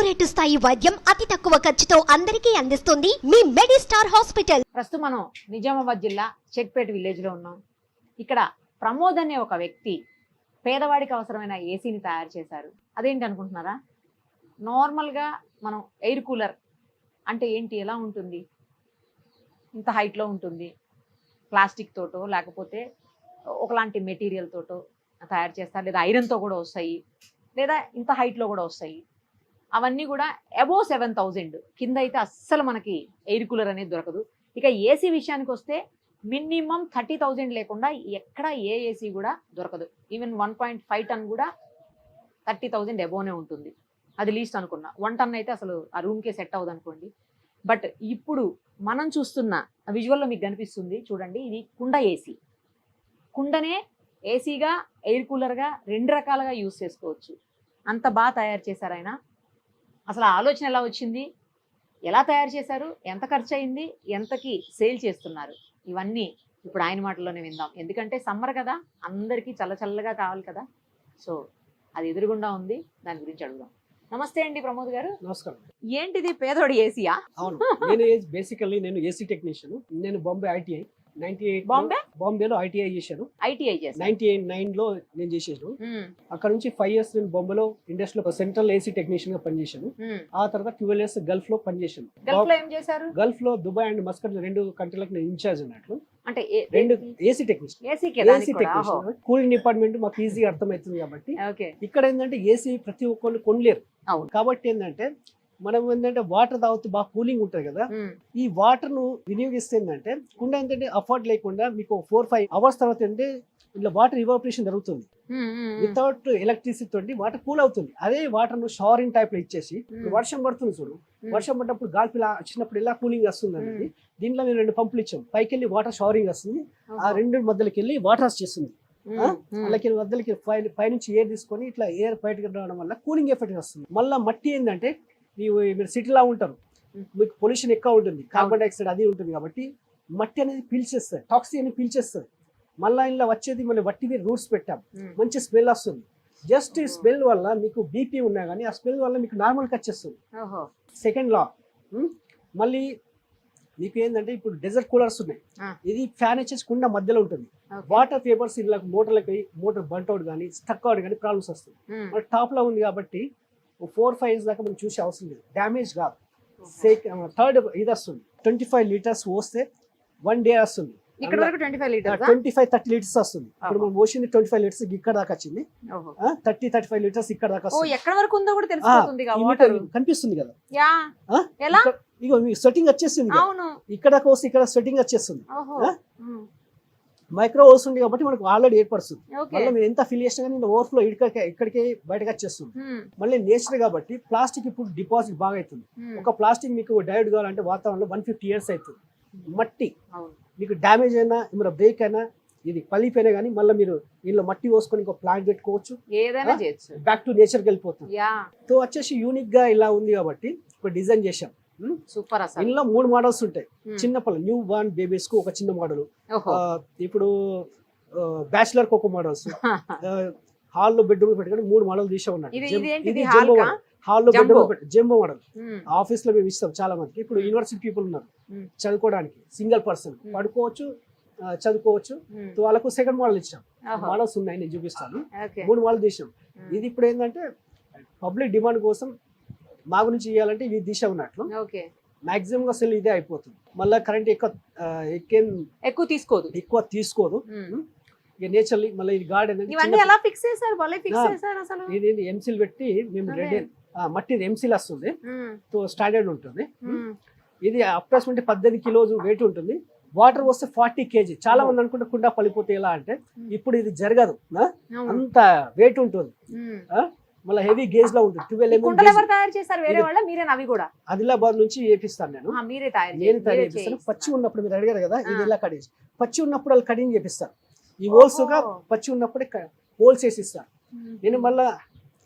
Corporate స్థాయి వైద్యం అతి తక్కువ ఖర్చుతో అందరికీ అందిస్తుంది మీ మెడిస్టార్ హాస్పిటల్ ప్రస్తుతం మనం నిజామాబాద్ జిల్లా చెక్పేట విలేజ్లో ఉన్నాం. ఇక్కడ ప్రమోద్ అనే ఒక వ్యక్తి పేదవాడికి అవసరమైన ఏసీని తయారు చేశారు. అదేంటి అనుకుంటున్నారా? నార్మల్గా మనం ఎయిర్ కూలర్ అంటే ఏంటి? ఎలా ఉంటుంది? ఇంత హైట్లో ఉంటుంది. ప్లాస్టిక్ తోటో లేకపోతే ఒకలాంటి మెటీరియల్ తోటో తయారు చేస్తారు. లేదా ఐరన్తో కూడా వస్తాయి. లేదా ఇంత హైట్లో కూడా వస్తాయి. అవన్నీ కూడా అబోవ్ సెవెన్ థౌజండ్ కింద అయితే అస్సలు మనకి ఎయిర్ కూలర్ అనేది దొరకదు. ఇక ఏసీ విషయానికి వస్తే మినిమం థర్టీ థౌజండ్ లేకుండా ఎక్కడ ఏ ఏసీ కూడా దొరకదు. Even one point five ton కూడా థర్టీ థౌజండ్ ఎబోనే ఉంటుంది. అది లీస్ట్ అనుకున్నా. వన్ టన్ అయితే అసలు ఆ రూమ్కే సెట్ అవ్వదు అనుకోండి బట్ ఇప్పుడు మనం చూస్తున్న విజువల్లో మీకు కనిపిస్తుంది చూడండి ఇది కుండ ఏసీ కుండనే ఏసీగా ఎయిర్ కూలర్గా రెండు రకాలుగా యూస్ చేసుకోవచ్చు. అంత బాగా తయారు చేశారు ఆయన. అసలు ఆలోచన ఎలా వచ్చింది? ఎలా తయారు చేశారు? ఎంత ఖర్చు అయింది ఎంతకి సేల్ చేస్తున్నారు? ఇవన్నీ ఇప్పుడు ఆయన మాటల్లోనే విందాం. ఎందుకంటే సమ్మర్ కదా అందరికీ చల్ల చల్లగా కావాలి కదా. సో అది ఎదురుగుండా ఉంది. దాని గురించి అడుగుదాం. నమస్తే అండి ప్రమోద్ గారు. నమస్కారం. ఏంటిది పేదోడి ఏసీయా? అవును. నేను బేసికల్లీ నేను ఏసీ టెక్నీషియన్. నేను Bombay ITI. Ninety eight Bombay బాంబేలో ఐటీఐ చేశాను ఐటీఐ చేశారు నైన్టీ ఎయిట్ నైన్లో నేను చేసేసాను. ఉమ్, అక్కడ నుంచి ఫైవ్ ఇయర్స్ నేను బాంబేలో ఇండస్ట్రీలో సెంట్రల్ ఏసీ టెక్నీషియన్గా పనిచేశాను. ఉమ్. ఆ తర్వాత ట్వెల్వ్ ఇయర్స్ గల్ఫ్లో పనిచేశాను. గల్ఫ్లో ఏం చేశారు? గల్ఫ్లో దుబాయ్ అండ్ మస్కట్ రెండు కంట్రీలకు నేను ఇన్ఛార్జ్ అన్నట్లు అంటే రెండు ఏసీ టెక్నీషియన్ ఏసీకి ఏసీ టెక్నీషియన్ కూలింగ్ డిపార్ట్మెంట్ మాకు ఈజీ అర్థమవుతుంది కాబట్టి. ఇక్కడ ఏంటంటే ఏసీ ప్రతి ఒక్కళ్ళు కొనలేరు. కాబట్టి ఏంటంటే మనం ఏంటంటే వాటర్ తాగుతూ బాగా కూలింగ్ ఉంటుంది కదా. ఈ వాటర్ను వినియోగిస్తే ఏంటంటే కుండ ఏంటంటే అఫోర్డ్ లేకుండా మీకు ఫోర్ ఫైవ్ అవర్స్ తర్వాత ఏంటంటే ఇట్లా వాటర్ ఇవాపరేషన్ జరుగుతుంది. వితౌట్ ఎలక్ట్రిసిటీ తోటి వాటర్ కూల్ అవుతుంది. అదే వాటర్ను షవరింగ్ టైప్లో ఇచ్చేసి వర్షం పడుతుంది చూడు. వర్షం పడ్డప్పుడు గాల్పు ఇలా వచ్చినప్పుడు ఇలా కూలింగ్ వస్తుంది అనేది దీంట్లో మేము రెండు పంపులు ఇచ్చాం. పైకి వెళ్ళి వాటర్ షవరింగ్ వస్తుంది. ఆ రెండు మధ్యలోకి వెళ్ళి వాటర్ వచ్చేస్తుంది. అలాగే పై పైనుంచి ఎయిర్ తీసుకొని ఇట్లా ఎయిర్ బయటకు రావడం వల్ల కూలింగ్ ఎఫెక్ట్ వస్తుంది. మళ్ళీ మట్టి ఏంటంటే మీరు మీరు సిటీలో ఉంటారు. మీకు పొల్యూషన్ ఎక్కువ ఉంటుంది. కార్బన్ డైఆక్సైడ్ అది ఉంటుంది కాబట్టి మట్టి అనేది పీల్చేస్తుంది. టాక్సిన్ అనేది పీల్చేస్తుంది. మళ్ళీ ఇలా వచ్చేది మళ్ళీ వట్టివి రూట్స్ పెట్టాం. మంచి స్మెల్ వస్తుంది. జస్ట్ ఈ స్మెల్ వల్ల మీకు బీపీ ఉన్నా కానీ ఆ స్మెల్ వల్ల మీకు నార్మల్కి వచ్చేస్తుంది. సెకండ్ లా మళ్ళీ మీకు ఏంటంటే ఇప్పుడు డెజర్ట్ కూలర్స్ ఉన్నాయి. ఇది ఫ్యాన్ వచ్చేసి కుండ మధ్యలో ఉంటుంది. వాటర్ పేపర్స్ ఇలా మోటార్లకి మోటార్ బంట్ అవుట్ కానీ స్టక్ అవుట్ కానీ ప్రాబ్లమ్స్ వస్తాయి. ఉమ్. మన టాప్లో ఉంది కాబట్టి ఫోర్ ఫైవ్ ఇయర్స్ దాకా మనం చూసే అవసరం లేదు. డ్యామేజ్ కాదు. సేక్ థర్డ్ ఇది వస్తుంది. ట్వంటీ ఫైవ్ లీటర్స్ పోస్తే వన్ డే వస్తుంది. ఇక్కడ వరకు twenty five litres twenty five thirty litres వస్తుంది. ఇప్పుడు మనం పోసింది ట్వంటీ ఫైవ్ లీటర్స్ ఇక్కడ దాకా వచ్చింది. థర్టీ థర్టీ ఫైవ్ లీటర్స్ ఇక్కడ దాకా ఎక్కడ వరకు ఉందో కూడా తెలిసిపోతుంది ఈ వాటర్ కనిపిస్తుంది కదా? ఎలా? మీకు సెట్టింగ్ వచ్చేసింది ఇక్కడ వస్తే ఇక్కడ సెట్టింగ్ వచ్చేస్తుంది. మైక్రో వస్తుంది కాబట్టి మనకు ఆల్రెడీ ఏర్పడుతుంది. మళ్ళీ మీరు ఎంత ఫిల్ చేసినా కానీ ఓవర్ఫ్లో ఇక్కడికి ఇక్కడికి బయటకు వచ్చేస్తుంది. మళ్ళీ నేచర్ కాబట్టి ప్లాస్టిక్ ఇప్పుడు డిపాజిట్ బాగా అవుతుంది. ఒక ప్లాస్టిక్ మీకు డైరెక్ట్ కావాలంటే వాతావరణంలో వన్ ఫిఫ్టీ ఇయర్స్ అవుతుంది. మట్టి. మీకు డ్యామేజ్ అయినా ఏమైనా బ్రేక్ అయినా ఇది పలిపోయినా కానీ మళ్ళీ మీరు ఇంట్లో మట్టి పోసుకొని ఇంకో ప్లాంట్ పెట్టుకోవచ్చు. ఏదైనా బ్యాక్ టు నేచర్కి వెళ్ళిపోతుంది సో వచ్చేసి యూనిక్గా ఇలా ఉంది కాబట్టి ఇప్పుడు డిజైన్ ఉమ్, సూపర్ అసలు. ఇందులో మూడు మోడల్స్ ఉంటాయి. చిన్న పిల్లలు న్యూ బార్న్ బేబీస్కు ఒక చిన్న మోడల్ ఇప్పుడు బ్యాచిలర్కు ఒక మోడల్స్ హాల్లో బెడ్రూమ్ పెట్టుకొని మూడు మోడల్ తీసే ఉన్నాడు హాల్లో జంబో. Bedroom jumbo model. ఆఫీస్లో మేము ఇస్తాం చాలా మందికి. ఇప్పుడు యూనివర్సిటీ పీపుల్ ఉన్నారు. చదువుకోవడానికి సింగిల్ పర్సన్. పడుకోవచ్చు చదువుకోవచ్చు. వాళ్ళకు సెకండ్ మోడల్ ఇచ్చాం. మోడల్స్ ఉన్నాయి నేను చూపిస్తాను. మూడు మోడల్ తీసాం. ఇది ఇప్పుడు ఏంటంటే పబ్లిక్ డిమాండ్ కోసం మా గురించి ఇవ్వాలంటే ఇది దిశ ఉన్నట్లు. ఓకే. మాక్సిమం గా సెల్ ఇదే అయిపోతుంది. మళ్ళీ కరెంట్ ఎక్కువ ఎక్కేం ఎక్కువ తీసుకోదు. ఎక్కువ తీసుకోదు. ఇక నేచర్లీ మళ్ళీ ఇది గార్డెన్ ఇవన్నీ ఎలా ఫిక్స్ చేశారు? భలే ఫిక్స్. చేశారు అసలు. ఇది ఎంసీల్ పెట్టి మేము. రెడీ మట్టి ఎంసీల్ వస్తుంది. సో స్టాండర్డ్ ఉంటుంది. ఇది అప్రాక్సిమేట్ పద్దెనిమిది కిలోలు వెయిట్ ఉంటుంది. వాటర్ వస్తే ఫార్టీ కేజీ. చాలా మంది అనుకుంటే కుండ పలిపోతే ఎలా అంటే ఇప్పుడు ఇది జరగదు. అంత వెయిట్ ఉంటుంది. మళ్ళీ హెవీ గేజ్లో ఉంటుంది. కుండలు ఎవరు తయారు చేశారు? వేరే వాళ్ళ? అవి కూడా? ఆదిలాబాద్ నుంచి చేపిస్తాను నేను. ఆ, మీరే తయారు నేను చేసి- తయారు. పచ్చి ఉన్నప్పుడు మీరు అడిగారు కదా ఇది కట్ చేసి పచ్చి ఉన్నప్పుడు వాళ్ళు కటింగ్ చేపిస్తారు. ఈ హోల్స్ ఓహో. పచ్చి ఉన్నప్పుడే హోల్స్ వేసి ఇస్తాను. నేను మళ్ళా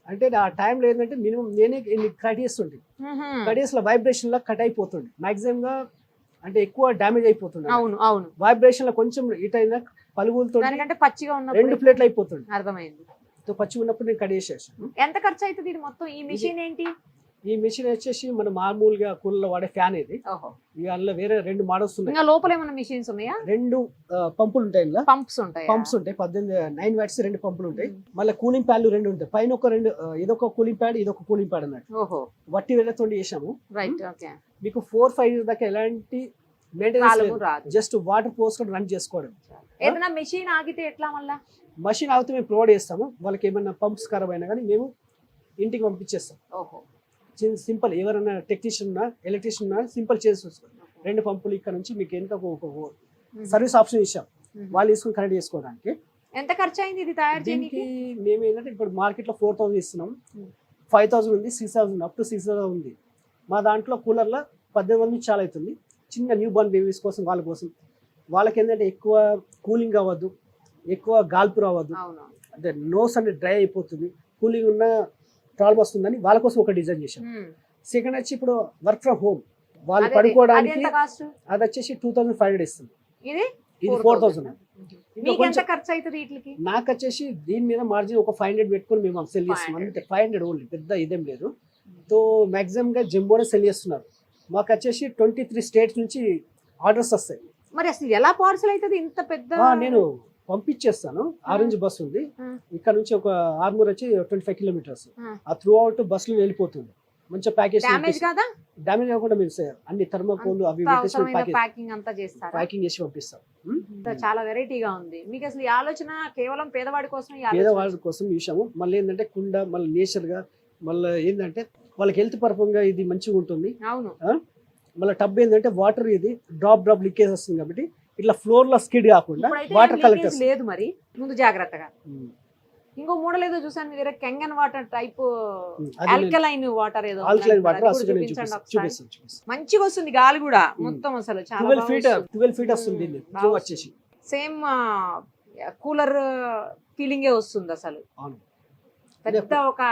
అంటే ఆ టైంలో ఏంటంటే మినిమం నేనే కట్ చేస్తుంటే. కట్ చేసిన వైబ్రేషన్ లా కట్ అయిపోతుంది మాక్సిమం గా అంటే ఎక్కువ డ్యామేజ్ అయిపోతుంది అవును అవును. వైబ్రేషన్లో కొంచెం ఇట్ అయినా పలుగులతో దానికంటే పచ్చిగా రెండు ప్లేట్లు అయిపోతుంది అర్థమైంది. పచ్చి ఉన్నప్పుడు నేను కట్ చేసేసాను ఎంత ఖర్చు అవుతుంది ఇది మొత్తం? ఈ మిషన్ ఏంటి? ఈ మెషిన్ వచ్చేసి మనం మామూలుగా కూలలో వాడే ఫ్యాన్ ఇది. ఇక అందులో వేరే రెండు మోడల్స్ ఉన్నాయి. లోపల ఏమైనా మిషన్స్ ఉన్నాయా? రెండు పంపులు ఉంటాయి ఇందులో. పంప్స్ ఉంటాయి? పంప్స్ ఉంటాయి. పద్దెనిమిది నైన్ వాట్స్ రెండు పంపులు ఉంటాయి. మళ్ళీ కూలింగ్ ప్యాడ్లు రెండు ఉంటాయి. పైన ఒక రెండు ఇదొక కూలింగ్ ప్యాడ్ ఇదొక కూలింగ్ ప్యాడ్ అన్నట్టు. వట్టి వెళ్ళతో చేసాము రైట్ ఓకే. మీకు ఫోర్ ఫైవ్ ఇయర్స్ దాకా ఎలాంటి మెయింటెనెన్స్ జస్ట్ వాటర్ పోసుకొని రన్ చేసుకోవడం ఏదైనా మెషిన్ ఆగితే ఎట్లా మళ్ళా? మషిన్ అవుతే మేము ప్రొవైడ్ చేస్తాము. వాళ్ళకి ఏమైనా పంప్స్ ఖరాబ్ అయినా కానీ మేము ఇంటికి పంపించేస్తాం. సింపుల్ ఎవరైనా టెక్నీషియన్ ఉన్నా ఎలక్ట్రీషియన్ ఉన్నా సింపుల్ చేసి రెండు పంపులు ఇక్కడ నుంచి మీకు వెనుక ఒక సర్వీస్ ఆప్షన్ ఇచ్చాం. వాళ్ళు తీసుకుని కనెక్ట్ చేసుకోవడానికి. ఎంత ఖర్చు అయింది ఇది తయారు చేయడానికి మేము ఏంటంటే ఇప్పుడు మార్కెట్లో ఫోర్ థౌసండ్ ఇస్తున్నాం. ఫైవ్ థౌసండ్ ఉంది six thousand up to six thousand ఉంది. మా దాంట్లో కూలర్లో పద్దెనిమిది మంది చాలా అవుతుంది. చిన్న న్యూ బోర్న్ బేబీస్ కోసం వాళ్ళ కోసం. వాళ్ళకి ఏంటంటే ఎక్కువ కూలింగ్ అవ్వద్దు ఎక్కువ గాల్పు రావద్దు. అంటే నోస్ అనేది డ్రై అయిపోతుంది. కూలింగ్ ఉన్న ప్రాబ్లం వస్తుందని వాళ్ళ కోసం ఒక డిజైన్ చేశాం. సెకండ్ వచ్చి ఇప్పుడు వర్క్ ఫ్రమ్ హోమ్. వాళ్ళు పడుకోవడానికి అది వచ్చేసి టూ థౌసండ్ ఫైవ్ హండ్రెడ్ ఇస్తుంది. ఇది? Four thousand. నాకు వచ్చేసి దీని మీద మార్జిన్ ఒక ఫైవ్ హండ్రెడ్ పెట్టుకొని మేము సెల్ చేస్తున్నాం 500. అంతే ఫైవ్ హండ్రెడ్ ఓన్లీ పెద్ద ఇదేం లేదు. సో మాక్సిమం గా జంబోనే సెల్ చేస్తున్నారు. మాకు వచ్చేసి ట్వంటీ త్రీ స్టేట్స్ నుంచి ఆర్డర్స్ వస్తాయి. మరి అసలు ఎలా పార్సల్ అవుతుంది ఇంత పెద్ద నేను పంపించేస్తాను. ఆరెంజ్ బస్ ఉంది. ఇక్కడ నుంచి ఒక ఆర్మూర్ వచ్చి ట్వంటీ ఫైవ్ కిలోమీటర్స్. ఆ. త్రూ అవుట్ బస్సులు వెళ్ళిపోతుంది. మంచిగా ప్యాకేజ్ డ్యామేజ్ కాకుండా సే- అన్ని థర్మోకోల్ అవి ప్యాకింగ్ అంతా చేస్తారా? ప్యాకింగ్ చేసి పంపిస్తాం. చాలా వెరైటీగా ఉంది. మీకు అసలు ఈ ఆలోచన కేవలం పేదవాడి కోసం పేదవాళ్ళ కోసం చూసాము. మళ్ళీ ఏంటంటే కుండ మళ్ళీ నేచర్గా మళ్ళీ ఏంటంటే వాళ్ళకి హెల్త్ పరంగా ఇది మంచిగా ఉంటుంది. అవును. మళ్ళీ టబ్ ఏంటంటే వాటర్ ఇది డ్రాప్ డ్రాప్ లీకేజ్ వస్తుంది కాబట్టి ఇట్లా ఫ్లోర్లో స్కిడ్ కాకుండా వాటర్ ఏం కలెక్ట్ leakage లేదు మరి. ముందు జాగ్రత్తగా. ఇంకో మోడల్ ఏదో చూసాను మీ దగ్గర Kangen water type alkaline water ఏదో ఆల్కలైన్ వాటర్ మంచిగా వస్తుంది గాలి కూడా మొత్తం అసలు చాలా ఫీట్ ట్వెల్వ్ ఫీట్ వస్తుంది. వచ్చేసి. సేమ్ కూలర్ ఫీలింగే వస్తుంది అసలు. పెద్ద ఒక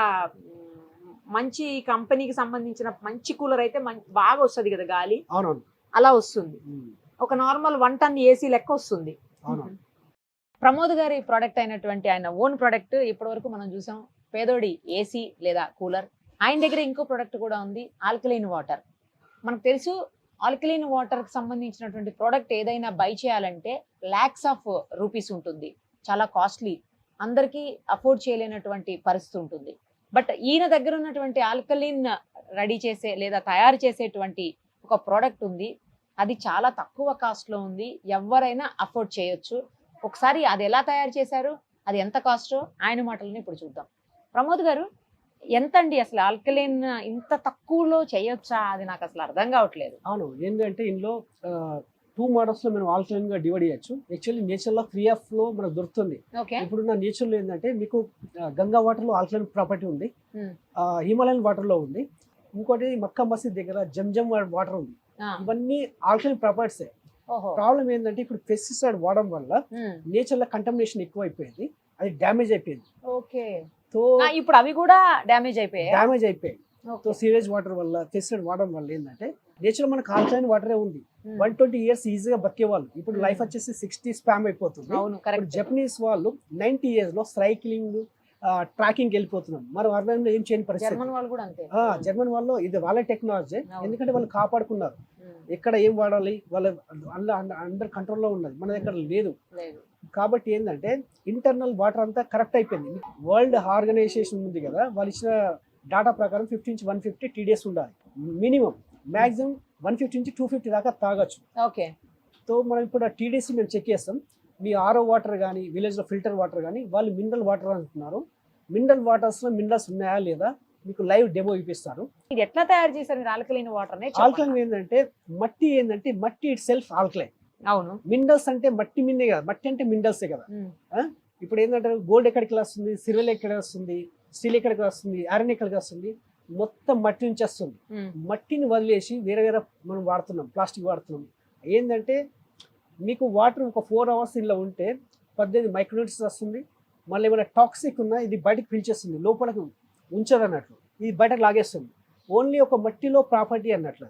మంచి కంపెనీకి సంబంధించిన మంచి కూలర్ అయితే బాగా వస్తుంది కదా గాలి. అలా వస్తుంది. ఉమ్, ఒక నార్మల్ వన్ టన్ ఏసీ లెక్క వస్తుంది. ప్రమోద్ గారి ప్రోడక్ట్ అయినటువంటి ఆయన ఓన్ ప్రోడక్ట్ ఇప్పటి వరకు మనం చూసాం. పేదోడి ఏసీ లేదా కూలర్ ఆయన దగ్గర ఇంకో ప్రోడక్ట్ కూడా ఉంది ఆల్కలైన్ వాటర్ మనకు తెలుసు ఆల్కలైన్ వాటర్కి సంబంధించినటువంటి ప్రోడక్ట్ ఏదైనా బై చేయాలంటే ల్యాక్స్ ఆఫ్ రూపీస్ ఉంటుంది. చాలా కాస్ట్లీ అందరికీ అఫోర్డ్ చేయలేనటువంటి పరిస్థితి ఉంటుంది. బట్ ఈయన దగ్గర ఉన్నటువంటి ఆల్కలిన్ రెడీ చేసే లేదా తయారు చేసేటువంటి ఒక ప్రోడక్ట్ ఉంది. అది చాలా తక్కువ కాస్ట్లో ఉంది. ఎవరైనా అఫోర్డ్ చేయొచ్చు. ఒకసారి అది ఎలా తయారు చేశారు? అది ఎంత కాస్ట్ ఆయన మాటలను ఇప్పుడు చూద్దాం. ప్రమోద్ గారు ఎంత అండి అసలు ఆల్కలైన్ ఇంత తక్కువలో చేయొచ్చా? అది నాకు అసలు అర్థం కావట్లేదు. అవును. ఏంటంటే ఇందులో టూ మోడల్స్లో మనం ఆల్కలైన్గా డివైడ్ చేయొచ్చు. యాక్చువల్లీ నేచర్లో ఫ్రీ ఆఫ్లో మనకు దొరుకుతుంది. ఓకే ఇప్పుడున్న నేచర్లో ఏంటంటే మీకు గంగా వాటర్లో ఆల్కలైన్ ప్రాపర్టీ ఉంది. Hmm. హిమాలయన్ వాటర్లో ఉంది. ఇంకోటి మక్కా మసీద్ దగ్గర జంజం వాటర్ ఉంది. ఇవన్నీ ఆల్కలైన్ ప్రాపర్టీసే. ప్రాబ్లం ఏంటంటే ఇప్పుడు పెస్టిసైడ్ వాడడం వల్ల నేచర్లో కంటమినేషన్ ఎక్కువ అయిపోయింది అది డ్యామేజ్ అయిపోయింది. ఓకే. సో ఇప్పుడు అవి కూడా డ్యామేజ్ అయిపోయాయి? డ్యామేజ్ అయిపోయింది సో సీవేజ్ వాటర్ వల్ల పెస్టిసైడ్ వాడడం వల్ల ఏంటంటే నేచర్ మనకు ఆల్కలైన్ వాటరే ఉంది. వన్ ట్వంటీ ఇయర్స్ ఈజీగా బతికేవాళ్ళు ఇప్పుడు. లైఫ్ వచ్చేసి సిక్స్టీ స్పామ్ అయిపోతుంది. జపనీస్ వాళ్ళు నైన్టీ ఇయర్స్లో సైక్లింగ్ ట్రాకింగ్ వెళ్ళిపోతున్నాం. మరి అర్బన్లో ఏం చేయని పరిస్థితి? జర్మన్ వాళ్ళు కూడా అంతే. ఆ, జర్మన్ వాళ్ళు ఇది వాళ్ళ టెక్నాలజీ. ఎందుకంటే వాళ్ళు కాపాడుకున్నారు. ఎక్కడ ఏం వాడాలి? వాళ్ళ అండర్ కంట్రోల్లో ఉన్నది. మన దగ్గర లేదు. కాబట్టి ఏంటంటే ఇంటర్నల్ వాటర్ అంతా కరెక్ట్ అయిపోయింది. వరల్డ్ ఆర్గనైజేషన్ ఉంది కదా వాళ్ళు ఇచ్చిన డాటా ప్రకారం ఫిఫ్టీ నుంచి వన్ ఫిఫ్టీ టీడీఎస్ ఉండాలి. మినిమం. మాక్సిమం వన్ ఫిఫ్టీ నుంచి టూ ఫిఫ్టీ దాకా తాగొచ్చు. ఓకే. సో మనం ఇప్పుడు ఆ టీడీసీ మేము చెక్ చేస్తాం. మీ ఆరో వాటర్ కానీ విలేజ్లో ఫిల్టర్ వాటర్ కానీ వాళ్ళు మినరల్ వాటర్ అంటున్నారు. మినరల్ వాటర్స్లో మినరల్స్ ఉన్నాయా లేదా మీకు లైవ్ డెమో ఇప్పిస్తారు ఇది ఎట్లా తయారు చేశారు ఆల్కలైన్ వాటర్ ఆల్కలైన్ ఏంటంటే మట్టి ఏంటంటే మట్టి ఇట్ సెల్ఫ్ ఆల్కలైన్. అవును. మినరల్స్ అంటే మట్టి మిన్నే కదా మట్టి అంటే మినరల్సే కదా. ఇప్పుడు ఏంటంటే గోల్డ్ ఎక్కడికి వస్తుంది సిల్వర్ ఎక్కడ వస్తుంది స్టీల్ ఎక్కడికి వస్తుంది ఐరన్ ఎక్కడికి వస్తుంది? మొత్తం మట్టి నుంచి వస్తుంది. మట్టిని వదిలేసి వేరే వేరే మనం వాడుతున్నాం ప్లాస్టిక్ వాడుతున్నాం. ఏంటంటే మీకు వాటర్ ఒక ఫోర్ అవర్స్ ఇలా ఉంటే పద్దెనిమిది మైక్రోనీట్స్ వస్తుంది మళ్ళీ ఏమైనా టాక్సిక్ ఉన్నా ఇది బయటకు పిలిచేస్తుంది లోపలికి ఉంచదు అన్నట్లు. ఇది బయటకు లాగేస్తుంది. ఓన్లీ ఒక మట్టిలో ప్రాపర్టీ అన్నట్లు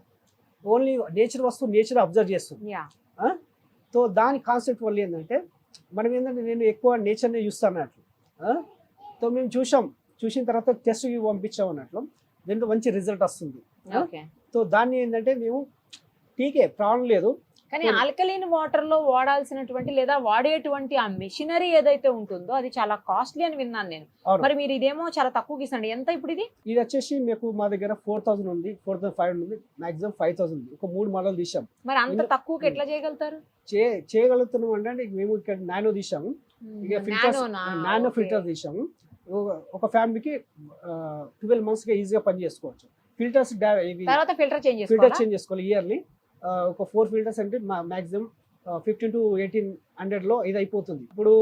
ఓన్లీ నేచర్ వస్తువు నేచర్ అబ్జర్వ్ చేస్తుంది. సో దాని కాన్సెప్ట్ వల్ల ఏంటంటే మనం ఏంటంటే నేను ఎక్కువ నేచర్ని చూస్తాను అన్నట్లు? సో మేము చూసాం చూసిన తర్వాత టెస్ట్కి పంపించాం అన్నట్లు. దీంట్లో మంచి రిజల్ట్ వస్తుంది. సో దాన్ని ఏంటంటే మేము టీకే ప్రాబ్లం లేదు. కానీ Hmm. ఆల్కలీన్ వాటర్లో వాడాల్సినటువంటి లేదా వాడేటువంటి ఆ మెషినరీ ఏదైతే ఉంటుందో అది చాలా కాస్ట్లీ అని విన్నాను నేను. మరి మీరు ఇదేమో చాలా తక్కువకి ఇస్తాండి ఎంత ఇప్పుడు ఇది ఇది వచ్చేసి మీకు మా దగ్గర ఫోర్ థౌసండ్ ఉంది. ఫోర్ థౌసండ్ ఫైవ్ ఉంది. Maximum five thousand. ఒక మూడు మోడల్ తీసాం మరి అంత తక్కువకి ఎట్లా చేయగలుగుతారు? చే చేయగలుగుతున్నాం అంటే మేము ఇక్కడ నానో తీసాము ఇక ఫిల్టర్స్? నానో. ఫిల్టర్ తీసాము ఒక- ఫ్యామిలీకి ట్వెల్వ్ మంత్స్గా ఈజీగా పని చేసుకోవచ్చు. ఫిల్టర్స్ తర్వాత ఫిల్టర్ చేంజ్ ఫిల్టర్ చేంజ్ చేసుకోవాలి ఇయర్లీ ఒక ఫోర్ ఫిల్టర్స్ అంటే మాక్సిమం ఫిఫ్టీన్ టు ఎయిటీన్ హండ్రెడ్లో ఇది అయిపోతుంది ఇప్పుడు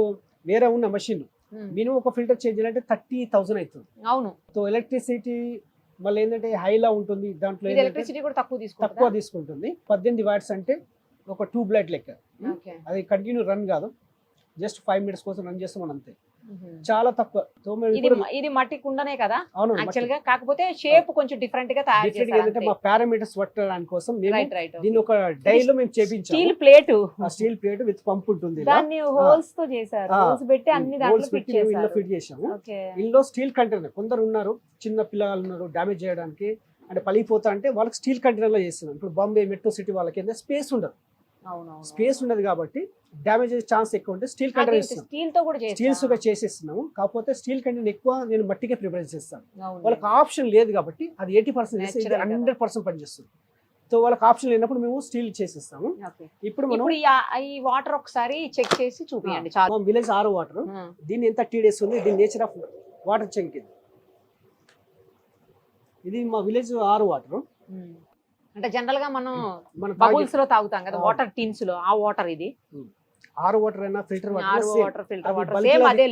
వేరే ఉన్న మషిన్ Hmm. మినిమం ఒక ఫిల్టర్ చేంజ్ చేయాలంటే థర్టీ థౌసండ్ అవుతుంది అవును. సో ఎలక్ట్రిసిటీ మళ్ళీ ఏంటంటే హైలా ఉంటుంది దాంట్లో ఎలక్ట్రిసిటీ కూడా తక్కువ తక్కువ తీసుకుంటా తీసుకుంటుంది. పద్దెనిమిది వాట్స్ అంటే ఒక ట్యూబ్ లైట్ లెక్క. అది కంటిన్యూ రన్ కాదు. జస్ట్ ఫైవ్ మినిట్స్ కోసం రన్ చేస్తాం అంతే. మ్మ్. చాలా తక్కువ. ఇది మట్టి కుండనే కదా అవును యాక్చువల్గా. కాకపోతే షేప్ కొంచెం డిఫరెంట్గా తయారు ఏంటంటే మా పారామీటర్స్ పట్టడానికి కోసం దీన్ని ఒక డైలో మేము చేపించాము. స్టీల్ ప్లేట్ ఆ స్టీల్ ప్లేట్ విత్ పంప్ ఉంటుంది. దాన్ని హోల్స్తో చేశారు. హోల్స్ పెట్టి అన్ని దాంట్లో Holes ఫిట్ చేశారు. ఫిట్ చేసాము ఓకే ఇందులో స్టీల్ కంటైనర్ కొందరు ఉన్నారు చిన్న పిల్లలు ఉన్నారు డ్యామేజ్ చేయడానికి. అంటే పలిపోతా అంటే వాళ్ళకి స్టీల్ కంటైనర్లో చేస్తున్నాం. ఇప్పుడు బాంబే మెట్రో సిటీ వాళ్ళకి స్పేస్ ఉండదు. స్పేస్ ఉండదు కాబట్టి డ్యామేజ్ అయ్యే ఛాన్స్ ఎక్కువ ఉంటే స్టీల్ కంటైనర్ ఇస్తాం స్టీల్తో కూడా స్టీల్స్గా చేసేస్తున్నాము. కాకపోతే స్టీల్ కంటైనర్ ఎక్కువ నేను మట్టికే ప్రిపేర్ చేస్తాను. వాళ్ళకి ఆప్షన్ లేదు కాబట్టి అది ఎయిటీ పర్సెంట్ కదా. హండ్రెడ్ పర్సెంట్ పనిచేస్తుంది. సో వాళ్ళకి ఆప్షన్ లేనప్పుడు మేము స్టీల్ చేసేస్తాము. ఇప్పుడు మనం ఈ వాటర్ ఒకసారి చెక్ చేసి మా విలేజ్ ఆరో వాటర్. దీన్ని ఎంత టీ డేస్ ఉంది? దీని నేచర్ ఆఫ్ వాటర్ చెక్ ఇది. ఇది మా విలేజ్ ఆరు వాటర్. అంటే జనరల్గా మనం బబుల్స్లో తాగుతాం కదా. వాటర్ టిన్స్లో. ఆ వాటర్ ఇది. ఆరు వాటర్ అయినా ఫిల్టర్ వాటర్ ఫిల్టర్ అది వాటర్. సేమ్ అదే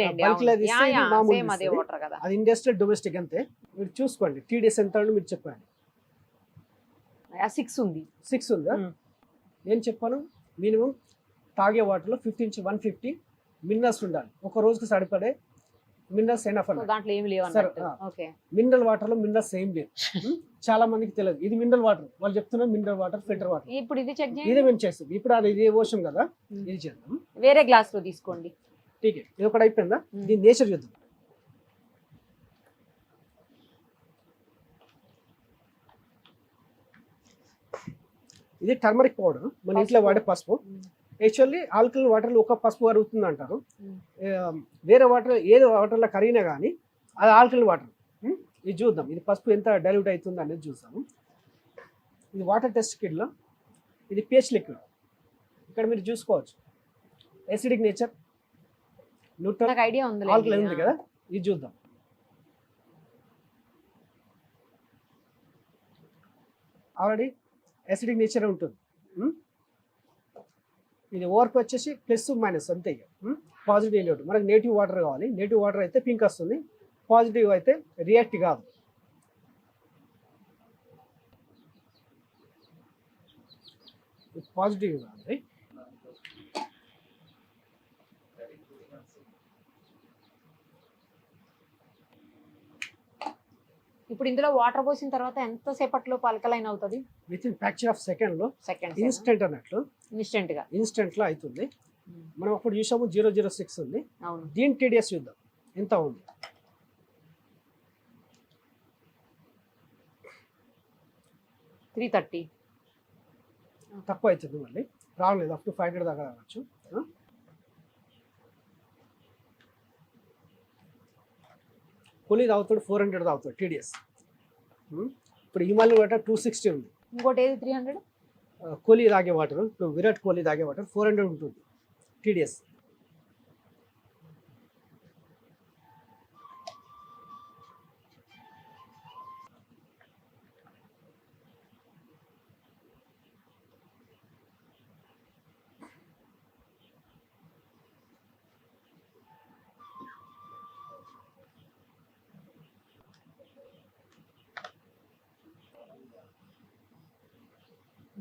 సేమ్. వాటర్ కదా. ఇండస్ట్రియల్ డొమెస్టిక్ అంతే. మీరు చూసుకోండి టీ డేస్ ఎంత ఉందో మీరు చెప్పండి సిక్స్ ఉంది. సిక్స్ ఉందా. నేను చెప్పాను మినిమం తాగే వాటర్లో ఫిఫ్టీ నుంచి వన్ ఫిఫ్టీ మినరల్స్ ఉండాలి. ఒక రోజుకి సరిపడే మినరల్స్ ఎనఫ్ దాంట్లో ఏమి లేవు మినరల్ వాటర్లో మినరల్స్ ఏం లేదు? చాలా మందికి తెలియదు. ఇది మినరల్ వాటర్. వాళ్ళు చెప్తున్నారు మినరల్ వాటర్ ఫిల్టర్ వాటర్. ఇప్పుడు ఇది చెక్ ఇదే మేము చేస్తాం. ఇప్పుడు అది ఇది ఓషన్ కదా. ఇది చేద్దాం. వేరే గ్లాస్లో తీసుకోండి ఇది ఒకటి అయిపోయిందా. దీని నేచర్ చూద్దాం. ఇది టర్మరిక్ పౌడర్. మన ఇంట్లో. వాడే పసుపు. యాక్చువల్లీ ఆల్కల్ వాటర్లో ఒక పసుపు కరుగుతుంది అంటారు వేరే వాటర్ ఏదో వాటర్లో కరిగినా కానీ అది ఆల్కల్ వాటర్. ఇది చూద్దాం. ఇది పసుపు ఎంత డైల్యూట్ అవుతుంది అనేది చూస్తాము ఇది వాటర్ టెస్ట్ కిట్లో. ఇది పేస్ట్ లిక్విడ్. ఇక్కడ మీరు చూసుకోవచ్చు. ఎసిడిక్ నేచర్ న్యూట్రల్ ఐడియా ఉంది ఆల్కల్ ఉంది కదా? ఇది చూద్దాం. ఆల్రెడీ ఎసిడిక్ నేచర్ ఉంటుంది? ఇది ఓవర్కి వచ్చేసి ప్లస్ మైనస్ అంతే ఇక. పాజిటివ్ నెగిటివ్ మనకి నేటివ్ వాటర్ కావాలి. నేటివ్ వాటర్ అయితే పింక్ వస్తుంది. పాజిటివ్ అయితే రియాక్ట్ కాదు. పాజిటివ్ కాదు. ఇప్పుడు ఇందులో వాటర్ పోసిన తర్వాత ఎంత సేపట్లో పలకలైన్ అవుతుంది? విత్ ఇన్ ఫ్రాక్చర్ ఆఫ్ సెకండ్లో సెకండ్స్ ఇన్స్టెంట్ అన్నట్లు. ఇన్స్టెంట్గా ఇన్స్టెంట్లో అవుతుంది మనం అప్పుడు చూసాము జీరో జీరో సిక్స్ ఉంది. అవును. దీని టీడీఎస్ చూద్దాం. ఎంత ఉంది? Three thirty. తక్కువ అవుతుంది మళ్ళీ. రావలేదు అప్ టు ఫైవ్ హండ్రెడ్ దాకా రావచ్చు. కూలీ తాగుతాడు ఫోర్ హండ్రెడ్ తాగుతాడు టీడీఎస్ ఇప్పుడు హిమాలయ వాటర్ టూ సిక్స్టీ ఉంది. ఇంకోటి ఏది త్రీ హండ్రెడ్ కోహ్లీ తాగే వాటర్ ఇప్పుడు విరాట్ కోహ్లీ తాగే వాటర్ ఫోర్ హండ్రెడ్ ఉంటుంది టీడీఎస్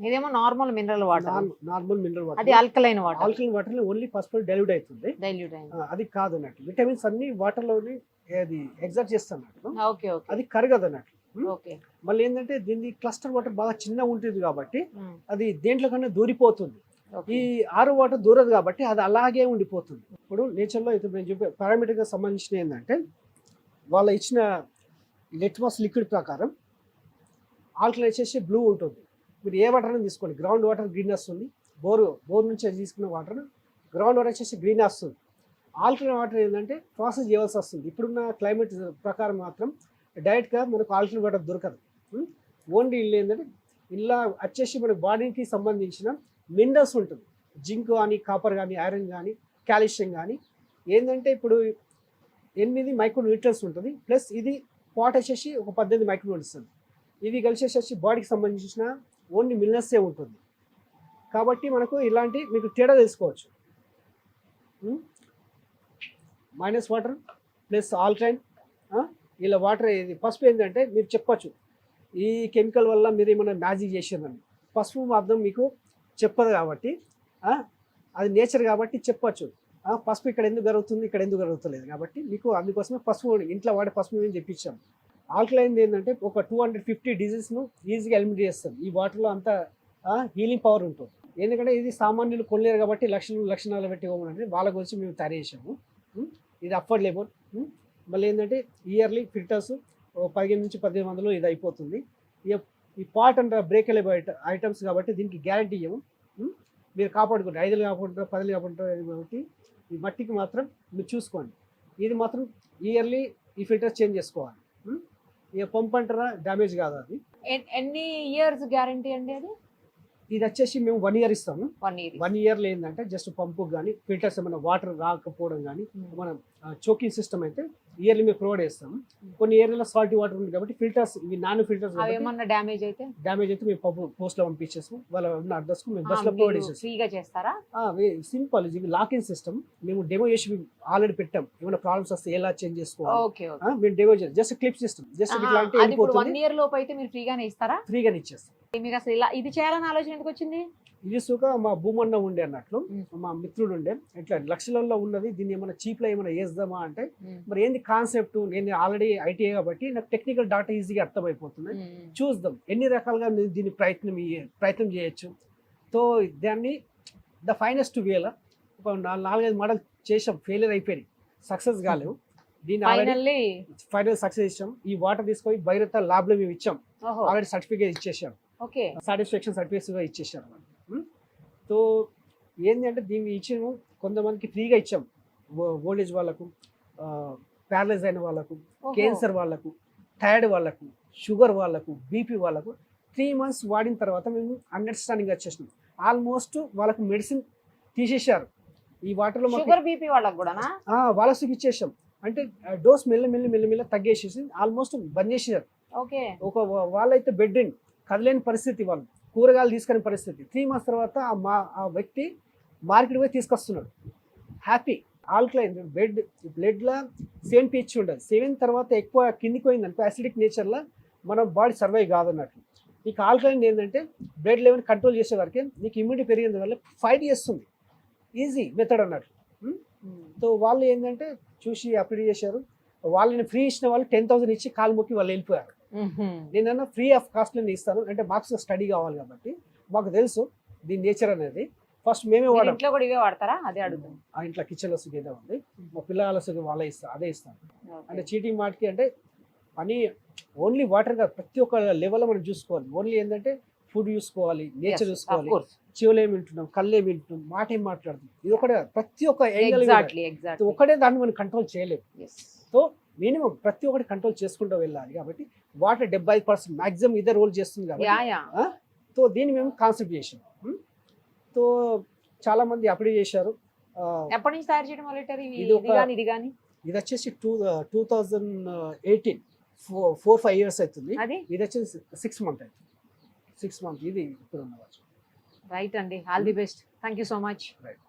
ఇదేమో normal mineral water normal mineral అది water alkaline water alkaline water only పసుపు డైల్యూట్ అవుతుంది. డైల్యూట్ అయింది. అది కాదు అన్నట్టు. విటమిన్స్ అన్ని వాటర్లోని అది ఎగ్జాక్ట్ చేస్తున్నట్టు. Okay okay. అది కరగదు అన్నట్టు. ఓకే. మళ్ళీ ఏంటంటే దీన్ని క్లస్టర్ వాటర్ బాగా చిన్న ఉంటుంది కాబట్టి అది దేంట్లో కన్నా దూరిపోతుంది. ఈ ఆరు వాటర్ దూరదు కాబట్టి అది అలాగే ఉండిపోతుంది. ఇప్పుడు నేచర్లో ఇప్పుడు నేను చెప్పే పారామీటర్గా సంబంధించిన ఏంటంటే వాళ్ళ ఇచ్చిన లిట్మస్ లిక్విడ్ ప్రకారం ఆల్కలైన్ వచ్చేసి బ్లూ ఉంటుంది. మీరు ఏ వాటర్ తీసుకోండి. గ్రౌండ్ వాటర్ గ్రీన్ వస్తుంది బోర్ బోర్ నుంచి తీసుకున్న వాటర్ గ్రౌండ్ వాటర్ వచ్చేసి గ్రీన్ వస్తుంది ఆల్టర్నేట్ వాటర్ ఏంటంటే ప్రాసెస్ చేయవలసి వస్తుంది. ఇప్పుడున్న క్లైమేట్ ప్రకారం మాత్రం డైరెక్ట్గా మనకు ఆల్టర్నేట్ వాటర్ దొరకదు. Hmm? ఓన్లీ ఇల్లు ఏంటంటే ఇలా వచ్చేసి మన బాడీకి సంబంధించిన మినరల్స్ ఉంటుంది. జింక్ కానీ కాపర్ కానీ ఐరన్ కానీ కాల్షియం కానీ ఏంటంటే ఇప్పుడు ఎనిమిది మైక్రో న్యూట్రన్స్ ఉంటుంది. ప్లస్ ఇది పాట్ వచ్చేసి ఒక పద్దెనిమిది మైక్రో ఉంటుంది ఇవి కలిసి వచ్చేసి బాడీకి సంబంధించిన ఓన్లీ మిల్నెస్సే ఉంటుంది. కాబట్టి మనకు ఇలాంటి మీకు తేడా తెలుసుకోవచ్చు. మైనస్ వాటర్ ప్లస్ ఆల్కలైన్ ఇలా వాటర్ ఇది పసుపు ఏంటంటే మీరు చెప్పచ్చు. ఈ కెమికల్ వల్ల మీరు ఏమైనా మ్యాజిక్ చేసిందని పసుపు అర్థం మీకు చెప్పదు కాబట్టి అది నేచర్ కాబట్టి చెప్పచ్చు. పసుపు ఇక్కడ ఎందుకు జరుగుతుంది ఇక్కడ ఎందుకు జరుగుతలేదు కాబట్టి మీకు అందుకోసమే పసుపు ఇంట్లో వాడే పసుపు మేము తెప్పించాం ఆల్కలైన్ ఏంటంటే ఒక టూ హండ్రెడ్ ఫిఫ్టీ డిజీస్ను ఈజీగా ఎలిమినేట్ చేస్తుంది. ఈ వాటర్లో అంత హీలింగ్ పవర్ ఉంటుంది. ఎందుకంటే ఇది సామాన్యులు కొనలేరు కాబట్టి లక్షలు లక్షణాలు పెట్టి ఇవ్వమంటే వాళ్ళ గురించి మేము తయారు చేసాము ఇది అఫోర్డబుల్. మళ్ళీ ఏంటంటే ఇయర్లీ ఫిల్టర్స్ పదిహేను నుంచి పద్దెనిమిది వందలు ఇది అయిపోతుంది. ఇక ఈ పాట్ అండ్ బ్రేకల్ ఐటమ్స్ కాబట్టి దీనికి గ్యారంటీ ఇవ్వము. మీరు కాపాడుకుంటారు ఐదులు కాపాడుకుంటారు పదులు కాపాడుకుంటారు కాబట్టి ఈ మట్టికి మాత్రం మీరు చూసుకోండి. ఇది మాత్రం ఇయర్లీ ఈ ఫిల్టర్స్ చేంజ్ చేసుకోవాలి. ఇక పంప్ అంటారా డ్యామేజ్ కాదు అది? ఎన్- ఎన్ని ఇయర్స్ గ్యారంటీ అండి అది? ఇది వచ్చేసి మేము వన్ ఇయర్ ఇస్తాము. వన్ ఇయర్ వన్ ఇయర్లో ఏంటంటే జస్ట్ పంపు కానీ ఫిల్టర్స్ ఏమైనా వాటర్ రాకపోవడం కానీ మనం చోకింగ్ సిస్టమ్ అయితే ఇయర్లీ మేము ప్రొవైడ్ చేస్తాము కొన్ని ఏరియాలో సాల్టీ వాటర్ ఉంది కాబట్టి ఫిల్టర్స్ ఇవి నాన్ ఫిల్టర్స్ ఏమన్నా డ్యామేజ్ అయితే? డ్యామేజ్ అయితే మేము పంపు పోస్ట్లో పంపించేస్తాం. వాళ్ళ ఉన్న అడ్రస్కు మేము బస్లో ప్రొవైడ్ చేసేస్తాం. ఫ్రీగా చేస్తారా? సింపుల్. ఇది లాకింగ్ సిస్టమ్. మేము డెమో చేసి ఆల్రెడీ పెట్టాం. ఏమైనా ప్రాబ్లమ్స్ వస్తే ఎలా చేంజ్ చేసుకోవాలి? మేము డెమో చేస్తాం just clip system. Just one year లోపు అయితే మీరు ఫ్రీగానే ఇస్తారా? ఫ్రీగానే ఇచ్చేస్తాం. మీకు అసలు ఇలా ఇది చేయాలని ఆలోచన ఎందుకు వచ్చింది? ఇది సుఖ మా భూమన్న ఉండే అన్నట్లు మ్. మిత్రుడు ఉండే. ఇట్లా లక్షలలో ఉన్నది దీన్ని ఏమైనా చీప్లో ఏమైనా వేద్దామా అంటే మరి ఏంది కాన్సెప్ట్ నేను ఆల్రెడీ ఐటీఐ కాబట్టి నాకు టెక్నికల్ డాటా ఈజీగా అర్థమైపోతుంది. చూద్దాం. ఎన్ని రకాలుగా మీరు దీన్ని ప్రయత్నం ప్రయత్నం చేయొచ్చు? సో దాన్ని ద ఫైనెస్ట్ వేల ఒక నాలుగు నాలుగైదు మోడల్ చేసాం ఫెయిలియర్ అయిపోయినాయి. సక్సెస్ కాలేవు. దీన్ని ఫైనల్ సక్సెస్ ఇచ్చాం. ఈ వాటర్ తీసుకొని భైరత ల్యాబ్లో మేము ఇచ్చాం. ఆల్రెడీ సర్టిఫికేట్ ఇచ్చేసాం సాటిస్ఫాక్షన్ సర్టిఫికేట్స్గా ఇచ్చేసారు ఉం? సో ఏంటి అంటే దీన్ని ఇచ్చిన కొంతమందికి ఫ్రీగా ఇచ్చాం. ఓల్డేజ్ వాళ్ళకు ప్యారలైజ్ అయిన వాళ్ళకు క్యాన్సర్ వాళ్ళకు థైరాయిడ్ వాళ్ళకు షుగర్ వాళ్ళకు బీపీ వాళ్ళకు త్రీ మంత్స్ వాడిన తర్వాత మేము అండర్స్టాండింగ్ వచ్చేసినాం. ఆల్మోస్ట్ వాళ్ళకు మెడిసిన్ తీసేశారు. ఈ వాటర్లో షుగర్ బీపీ వాళ్ళకి కూడానా? ఆ, వాళ్ళకి ఇచ్చేసాం. అంటే డోస్ మెల్ల మెల్ల మెల్ల మెల్ల తగ్గేసేసి ఆల్మోస్ట్ బంద్ చేసేసారు. ఓకే. ఒక వాళ్ళైతే బెడ్ కదలేని పరిస్థితి వాళ్ళు కూరగాయలు తీసుకునే పరిస్థితి. త్రీ మంత్స్ తర్వాత ఆ మా ఆ వ్యక్తి మార్కెట్ పోయి తీసుకొస్తున్నాడు. హ్యాపీ. ఆల్కలైన్ బెడ్ బ్లడ్లో సెవెన్ పిహెచ్ ఉండదు. సెవెన్ తర్వాత ఎక్కువ కిందికి పోయిందనుకో అసిడిక్ నేచర్లో మన బాడీ సర్వైవ్ కాదన్నట్లు నీకు ఆల్కలైన్ ఏంటంటే బ్లడ్ లెవెల్ కంట్రోల్ చేసే వరకే నీకు ఇమ్యూనిటీ పెరిగిన వల్ల ఫైట్ చేస్తుంది. ఈజీ మెథడ్ అన్నట్లు సో వాళ్ళు ఏంటంటే చూసి అప్లై చేశారు. వాళ్ళని ఫ్రీ ఇచ్చిన వాళ్ళు టెన్ థౌసండ్ ఇచ్చి కాలు మొక్కి వాళ్ళు వెళ్ళిపోయారు. నేనన్నా ఫ్రీ ఆఫ్ కాస్ట్లో ఇస్తాను. అంటే మాకు స్టడీ కావాలి కాబట్టి. మాకు తెలుసు దీని నేచర్ అనేది. ఫస్ట్ మేమే వాడాం. ఇంట్లో కూడా ఇవే వాడతారా? అదే అడుగుతుంది ఆ ఇంట్లో కిచెన్లో సుఖ ఏదో ఉంది. మా పిల్లల సుఖ వాళ్ళే ఇస్తాను అదే ఇస్తాను అంటే చీటింగ్ మాటకి అంటే పని ఓన్లీ వాటర్ కాదు. ప్రతి ఒక్క లెవెల్లో మనం చూసుకోవాలి. ఓన్లీ ఏంటంటే ఫుడ్ చూసుకోవాలి నేచర్ చూసుకోవాలి. చెవులు ఏమి వింటున్నాం కళ్ళు ఏమి వింటున్నాం మాట ఏం మాట్లాడుతున్నాం? ఇది ఒకటే. ప్రతి ఒక్క ఒకటే దాన్ని మనం కంట్రోల్ చేయలేము సో మినిమం ప్రతి ఒక్కటి కంట్రోల్ చేసుకుంటూ వెళ్ళాలి కాబట్టి వాటర్ డెబ్బై పర్సెంట్ మాక్సిమం ఇదే రోల్ చేస్తుంది కాబట్టి సో దీన్ని మేము కాన్సెప్ట్ చేసాం? సో చాలా మంది అప్లై చేశారు. ఎప్పటి నుంచి తయారు చేయడం మొదలెట్టారు ఇది కానీ ఇది కానీ ఇది వచ్చేసి two two thousand eighteen four four five years అవుతుంది. ఇది వచ్చేసి సిక్స్ మంత్ అవుతుంది. సిక్స్ మంత్ ఇది ఇప్పుడు. రైట్ అండి. All the best thank you so much Right.